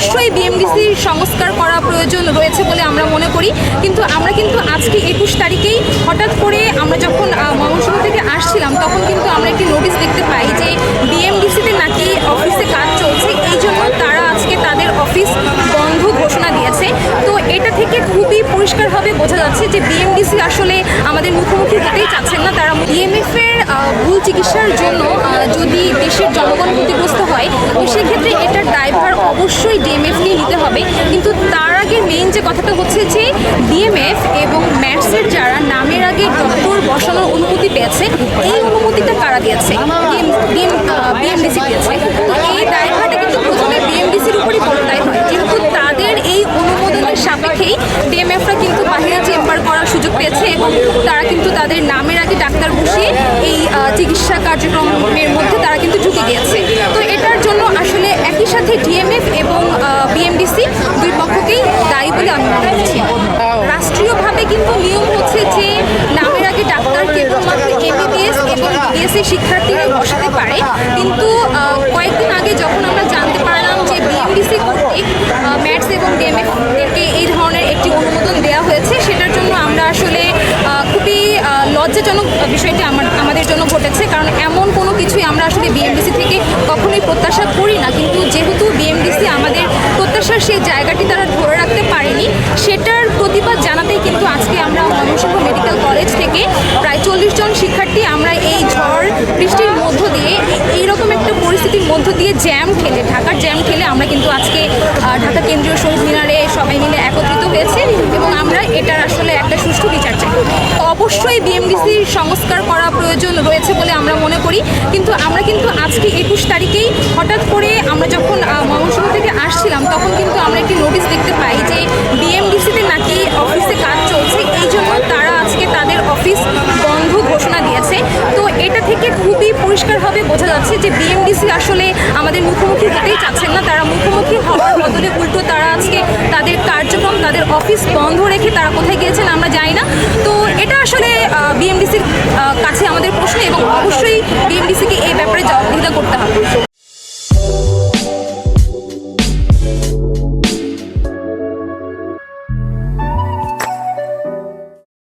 অবশ্যই বিএমডিসির সংস্কার করা প্রয়োজন রয়েছে বলে আমরা মনে করি। কিন্তু আমরা কিন্তু আজকে একুশ তারিখেই হঠাৎ করে আমরা যখন ময়মনসিংহ থেকে আসছিলাম, তখন কিন্তু আমরা একটি নোটিশ দেখতে পাই যে বিএমডিসিতে নাকি অফিসে কাজ চলছে। এই জন্য তারা আজকে তাদের অফিস বন্ধ ঘোষণা দিয়েছে। তো এটা থেকে খুবই পরিষ্কারভাবে বোঝা যাচ্ছে যে বিএমডিসি আসলে আমাদের মুখোমুখি হতেই চাচ্ছেন না। তারা ইএমএফ এর ভুল চিকিৎসার জন্য যদি দেশের জনগণ ক্ষতিগ্রস্ত হয়, তো সেক্ষেত্রে অবশ্যই ডিএমএফ নিয়ে নিতে হবে। কিন্তু তার আগে মেইন যে কথাটা হচ্ছে যে ডিএমএফ এবং ম্যাটসের যারা নামের আগে ডক্টর বসানোর অনুমতি পেয়েছে, এই অনুমতিটা কারা দিয়েছে? বিএমডিসি দিয়েছে। এই দায়ভারটা কিন্তু প্রথমে বিএমডিসির উপরই বর্তায় হয়। যেহেতু তাদের এই অনুমোদনের সাপেক্ষেই ডিএমএফরা কিন্তু বাহিরে চেম্বার করার সুযোগ পেয়েছে এবং তারা কিন্তু তাদের নামের আগে ডাক্তার বসিয়ে এই চিকিৎসা কার্যক্রমের মধ্যে তারা কিন্তু ঢুকে গিয়েছে। তো কিন্তু নিয়ম হচ্ছে যে নামের আগে ডাক্তার, কেবলমাত্র এমবিবিএস এবং বিএসসি শিক্ষার্থীরা বসাতে পারে। কিন্তু কয়েকদিন আগে যখন আমরা জানতে পারলাম যে বিএমডিসি কর্তৃক ম্যাথস এবং ডিএমএফদেরকে এই ধরনের একটি অনুমোদন দেওয়া হয়েছে, সেটার জন্য আমরা আসলে খুবই লজ্জাজনক বিষয়টি আমার, আমাদের জন্য ঘটেছে। কারণ এমন কোনো কিছুই আমরা আসলে বিএমডিসি থেকে কখনোই প্রত্যাশা শিক্ষার্থী, আমরা এই ঝড়, বৃষ্টির মধ্য দিয়ে, এইরকম একটা পরিস্থিতির মধ্য দিয়ে জ্যাম খেলে, ঢাকার জ্যাম খেলে আমরা কিন্তু আজকে ঢাকা কেন্দ্রীয় শহীদ মিনারে সবাই মিলে একত্রিত হয়েছে এবং আমরা এটার আসলে একটা সুষ্ঠু বিচার চাই। অবশ্যই বিএমডিসির সংস্কার করা প্রয়োজন রয়েছে বলে আমরা মনে করি, কিন্তু আমরা কিন্তু আজকে একুশ তারিখেই হঠাৎ করে আমরা যখন ময়মনসিংহ থেকে আসছিলাম, তখন কিন্তু আমরা একটি নোটিশ দেখতে পাই বোঝা যাচ্ছে যে বিএমডিসি আসলে আমাদের মুখোমুখি হতেই চাচ্ছেন না। তারা মুখোমুখি হওয়ার বদলে উল্টো তারা আজকে তাদের কার্যক্রম, তাদের অফিস বন্ধ রেখে তারা কোথায় গিয়েছেন আমরা জানি না। তো এটা আসলে বিএমডিসির কাছে আমাদের প্রশ্ন এবং অবশ্যই বিএমডিসিকে এই ব্যাপারে জবাবদিহিতা করতে হবে।